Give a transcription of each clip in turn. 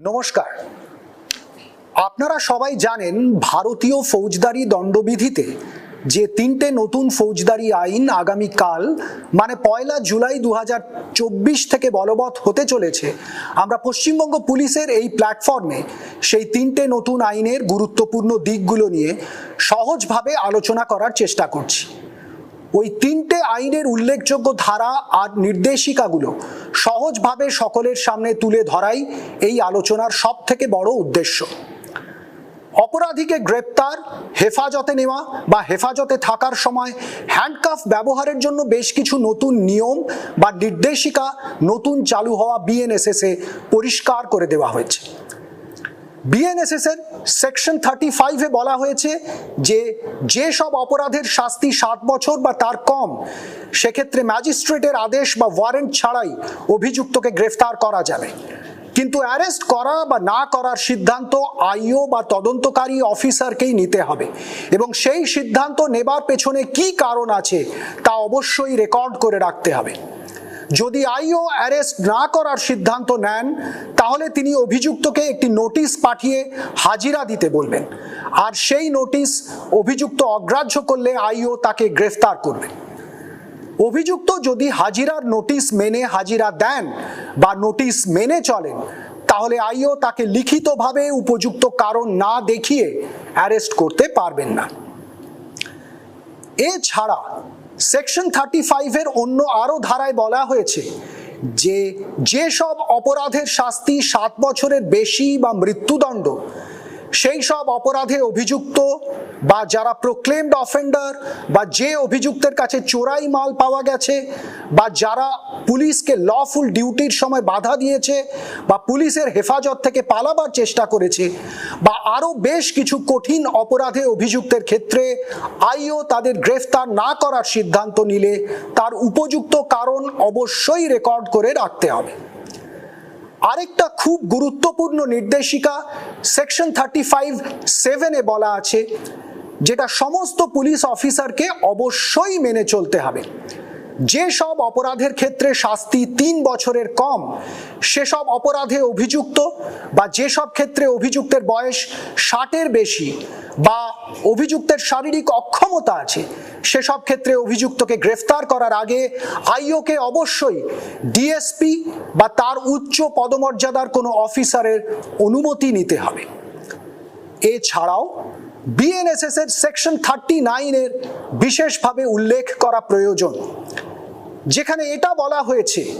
নমস্কার। আপনারা সবাই জানেন ভারতীয় ফৌজদারি দণ্ডবিধিতে যে তিনটে নতুন ফৌজদারি আইন আগামীকাল মানে পয়লা জুলাই দু হাজার চব্বিশ থেকে বলবৎ হতে চলেছে, আমরা পশ্চিমবঙ্গ পুলিশের এই প্ল্যাটফর্মে সেই তিনটে নতুন আইনের গুরুত্বপূর্ণ দিকগুলো নিয়ে সহজভাবে আলোচনা করার চেষ্টা করছি। ওই তিনটে আইনের উল্লেখযোগ্য ধারা আর নির্দেশিকাগুলো সহজভাবে সকলের সামনে তুলে ধরাই এই আলোচনার সব থেকে বড় উদ্দেশ্য। অপরাধীকে গ্রেপ্তার, হেফাজতে নেওয়া বা হেফাজতে থাকার সময় হ্যান্ডকাফ ব্যবহারের জন্য বেশ কিছু নতুন নিয়ম বা নির্দেশিকা নতুন চালু হওয়া বিএনএসএস পরিষ্কার করে দেওয়া হয়েছে। বিএনএসএস এর সেকশন থার্টি ফাইভে বলা হয়েছে যে যে সব অপরাধের শাস্তি সাত বছর বা তার কম, সেক্ষেত্রে ম্যাজিস্ট্রেটের আদেশ বা ওয়ারেন্ট ছাড়াই অভিযুক্তকে গ্রেফতার করা যাবে। কিন্তু অ্যারেস্ট করা বা না করার সিদ্ধান্ত আইও বা তদন্তকারী অফিসারকেই নিতে হবে। এবং সেই সিদ্ধান্ত নেবার পেছনে কি কারণ আছে তা অবশ্যই রেকর্ড করে রাখতে হবে। যদি আইও অ্যারেস্ট না করার সিদ্ধান্ত নেন, তাহলে তিনি অভিযুক্তকে একটি নোটিশ পাঠিয়ে হাজিরা দিতে বলবেন। আর সেই নোটিশ অভিযুক্ত অগ্রাহ্য করলে আইও তাকে গ্রেফতার করবে। অভিযুক্ত যদি হাজিরার নোটিশ মেনে হাজিরা দেন বা নোটিশ মেনে চলেন, তাহলে আইও তাকে লিখিতভাবে উপযুক্ত কারণ না দেখিয়ে অ্যারেস্ট করতে পারবেন না। এছাড়া সেকশন থার্টি ফাইভের অন্য আরও ধারায় বলা হয়েছে যে যেসব অপরাধের শাস্তি সাত বছরের বেশি বা মৃত্যুদণ্ড সেই সব অপরাধে অভিযুক্ত বা যারা প্রোক্লেমড অফেন্ডার বা যে অভিযুক্তের কাছে চোরাই মাল পাওয়া গেছে বা যারা পুলিশকে লফুল ডিউটির সময় বাধা দিয়েছে বা পুলিশের হেফাজত থেকে পালাবার চেষ্টা করেছে বা আরও বেশ কিছু কঠিন অপরাধে অভিযুক্তের ক্ষেত্রে আইও তাদের গ্রেফতার না করার সিদ্ধান্ত নিলে তার উপযুক্ত কারণ অবশ্যই রেকর্ড করে রাখতে হবে। আরেকটা খুব গুরুত্বপূর্ণ নির্দেশিকা সেকশন থার্টি ফাইভ সেভেনে বলা আছে, যেটা সমস্ত পুলিশ অফিসারকে অবশ্যই মেনে চলতে হবে। যেসব অপরাধের ক্ষেত্রে শাস্তি তিন বছরের কম, সেসব অপরাধে অভিযুক্ত বা যেসব ক্ষেত্রে অভিযুক্তের বয়স ষাটের বেশি বা অভিযুক্তের শারীরিক অক্ষমতা আছে, সেসব ক্ষেত্রে অভিযুক্তকে গ্রেফতার করার আগে আইওকে অবশ্যই ডিএসপি বা তার উচ্চ পদমর্যাদার কোনো অফিসারের অনুমতি নিতে হবে। এছাড়াও বিএনএসএস এর সেকশন থার্টি নাইনের বিশেষভাবে উল্লেখ করা প্রয়োজন। যেখানে এটা বলা হয়েছে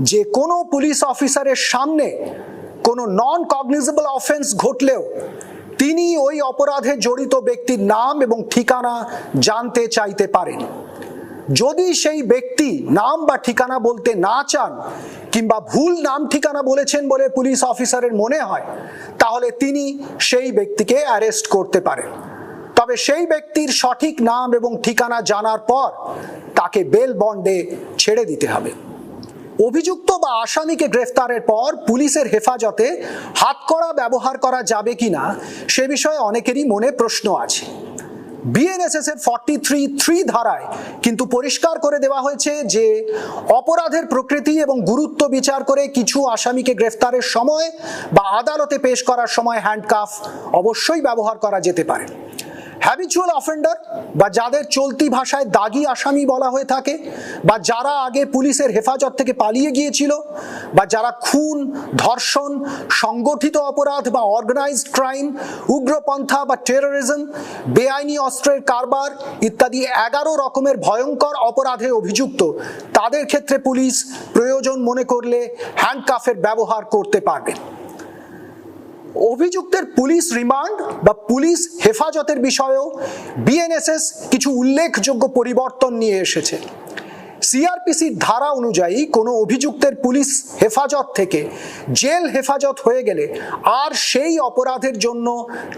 যে কোনো পুলিশ অফিসারের সামনে কোনো নন কগনিজেবল অফেন্স ঘটলেও তিনি ওই অপরাধে জড়িত ব্যক্তির নাম এবং ঠিকানা জানতে চাইতে পারেন। যদি সেই ব্যক্তি নাম বা ঠিকানা বলতে না চান কিংবা ভুল নাম ঠিকানা বলেছেন বলে পুলিশ অফিসারের মনে হয়, তাহলে তিনি সেই ব্যক্তিকে অ্যারেস্ট করতে পারেন। তবে সেই ব্যক্তির সঠিক নাম এবং ঠিকানা জানার পর তাকে বেল বন্ডে ছেড়ে দিতে হবে। অভিযুক্ত বা আসামিকে গ্রেফতারের পর পুলিশের হেফাজতে হাতকড়া ব্যবহার করা যাবে কিনা সে বিষয়ে অনেকেরই মনে প্রশ্ন আছে। বিএনএসএস এর ফর্টি থ্রি থ্রি ধারায় কিন্তু পরিষ্কার করে দেওয়া হয়েছে যে অপরাধের প্রকৃতি এবং গুরুত্ব বিচার করে কিছু আসামিকে গ্রেফতারের সময় বা আদালতে পেশ করার সময় হ্যান্ডকাফ অবশ্যই ব্যবহার করা যেতে পারে। হ্যাবিচুয়াল অফেন্ডার বা যাদের চলতি ভাষায় দাগি আসামি বলা হয়ে থাকে বা যারা আগে পুলিশের হেফাজত থেকে পালিয়ে গিয়েছিল বা যারা খুন, ধর্ষণ, সংগঠিত অপরাধ বা অর্গানাইজড ক্রাইম উগ্রপন্থা বা টেরোরিজম বেআইনি অস্ত্রের কারবার ইত্যাদি এগারো রকমের ভয়ঙ্কর অপরাধে অভিযুক্ত, তাদের ক্ষেত্রে পুলিশ প্রয়োজন মনে করলে হ্যান্ডকাফের ব্যবহার করতে পারবে। অভিযুক্তের পুলিশ রিমান্ড বা পুলিশ হেফাজতের বিষয়েও বিএনএসএস কিছু উল্লেখযোগ্য পরিবর্তন নিয়ে এসেছে। সিআরপিসির ধারা অনুযায়ী কোনো অভিযুক্তের পুলিশ হেফাজত থেকে জেল হেফাজত হয়ে গেলে আর সেই অপরাধের জন্য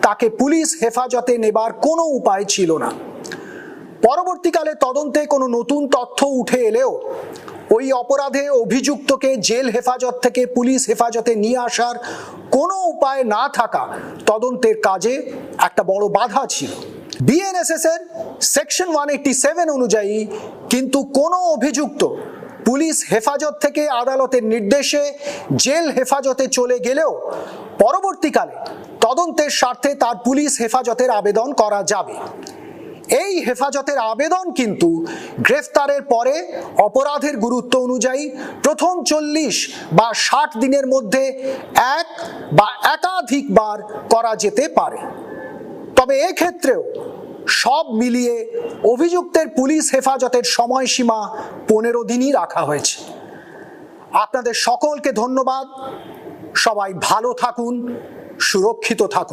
তাকে পুলিশ হেফাজতে নেবার কোনো উপায় ছিল না। পরবর্তীকালে তদন্তে কোনো নতুন তথ্য উঠে এলেও ওই অপরাধে অভিযুক্তকে জেল হেফাজত থেকে পুলিশ হেফাজতে নিয়ে আসার কোনো উপায় না থাকা তদন্তের কাজে একটা বড় বাধা ছিল। বিএনএসএস এর সেকশন ওয়ান এইটটি সেভেন অনুযায়ী কিন্তু কোনো অভিযুক্ত পুলিশ হেফাজত থেকে আদালতের নির্দেশে জেল হেফাজতে চলে গেলেও পরবর্তীকালে তদন্তের স্বার্থে তার পুলিশ হেফাজতের আবেদন করা যাবে। এই হেফাজতের আবেদন কিন্তু গ্রেফতারের পরে অপরাধের গুরুত্ব অনুযায়ী প্রথম চল্লিশ বা ষাট দিনের মধ্যে এক বা একাধিকবার করা যেতে পারে। তবে এক্ষেত্রেও সব মিলিয়ে অভিযুক্তের পুলিশ হেফাজতের সময়সীমা পনেরো দিনই রাখা হয়েছে। আপনাদের সকলকে ধন্যবাদ। সবাই ভালো থাকুন, সুরক্ষিত থাকুন।